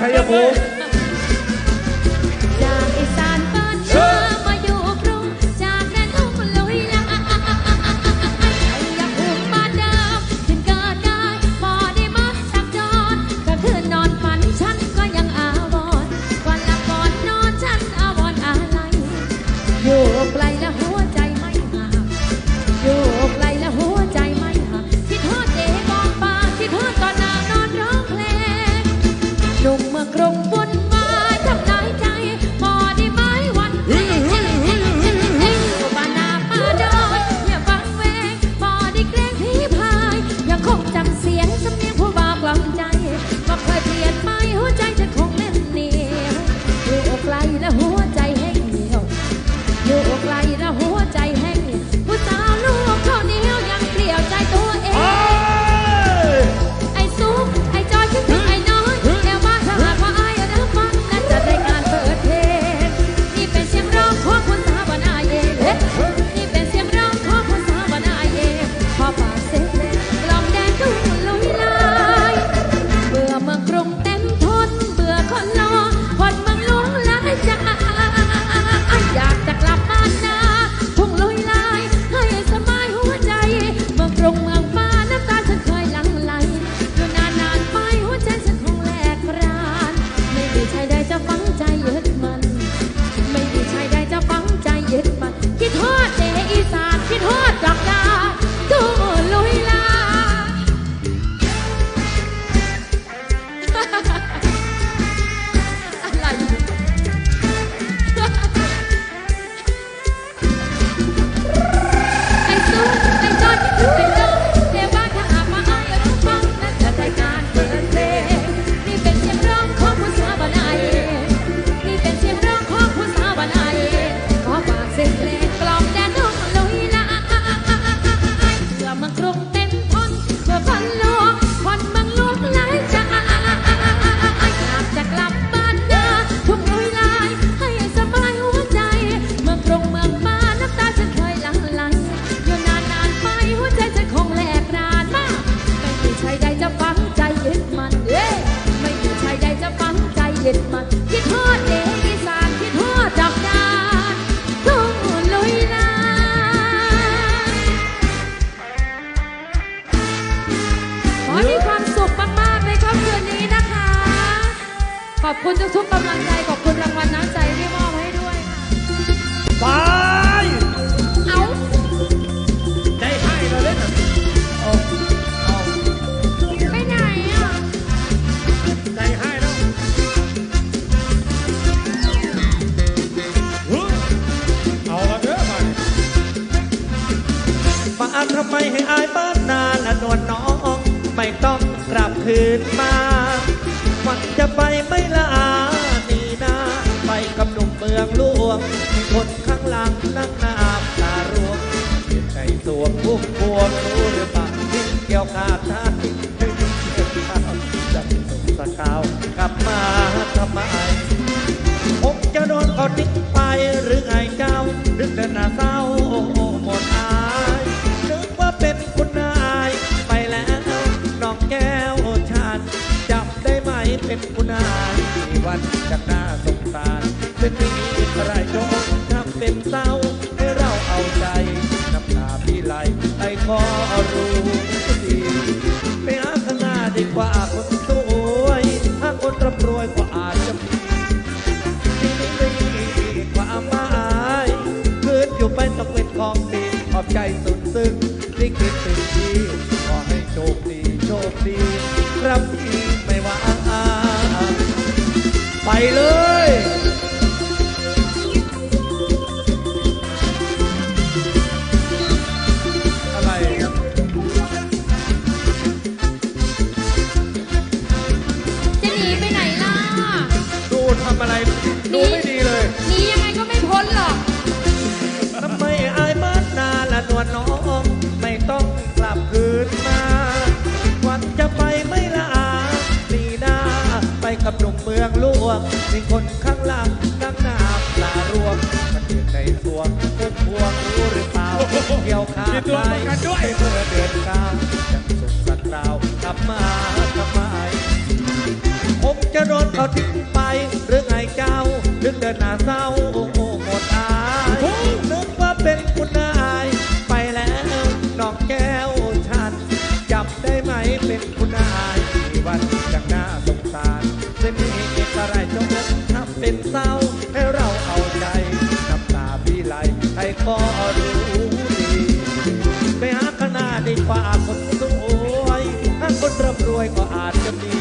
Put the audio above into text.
Macaia Boa. ขอบคุณทุกๆกำลังใจขอบคุณรางวัลน้ำใจที่มอบให้ด้วยค่ะไปเอาใจให้เราเล่นหน่อยเออาไปไหนอะใจให้แล้วเอาละเด้อไปมาทำไมให้อายป้านนานละนวลน้อง ไม่ต้องกลับคืนมา มันจะไปไม่ลานีนาไปกับหนุ่มเมืองหลวงคนข้างหลังนั่งนาบตารวงเปลี่นใจสวมพุ่มพวงรู้หรือเปล่าที่เกี่ยวขาดท่าทิ้งเกี่ยวจะเป็นสงสกาวกลับมาทำไมผมจะโดนเขาทิ้ วันจากหน้าสงสาร เป็นหนี้อะไรก็ทำเป็นเศร้าให้เราเอาใจน้ำตาพี่ไหลไอขอรู้ก็ดีไปหาข้างหน้าดีกว่าคนสวยหาคนร่ำรวยกว่าอาจจะมีที่นี่ไม่มีความหมายพื้นอยู่ไปต้องเป็นของดีขอบใจสุดซึ้งที่คิดถึงพี่ขอให้โชคดีโชคดี กี่ยวขาดไปเมื่อเดือนกลางยังสุดสัตว์ราวกลับมาทำไมผมจะโดนเขาทิ้งไปหรือไงเจ้าถึงเดินหน้าเศร้าโอ้โหหมดอายนึกว่าเป็นคุณนายไปแล้วนอกแก้วฉันจับได้ไหมเป็นคุณนายวันจากหน้าสงสารจะมีเอกอะไรจนทำเป็นเศร้าให้เราเอาใจน้ำตาพี่ไหลให้ขอรู้ วยก็อาจจะมี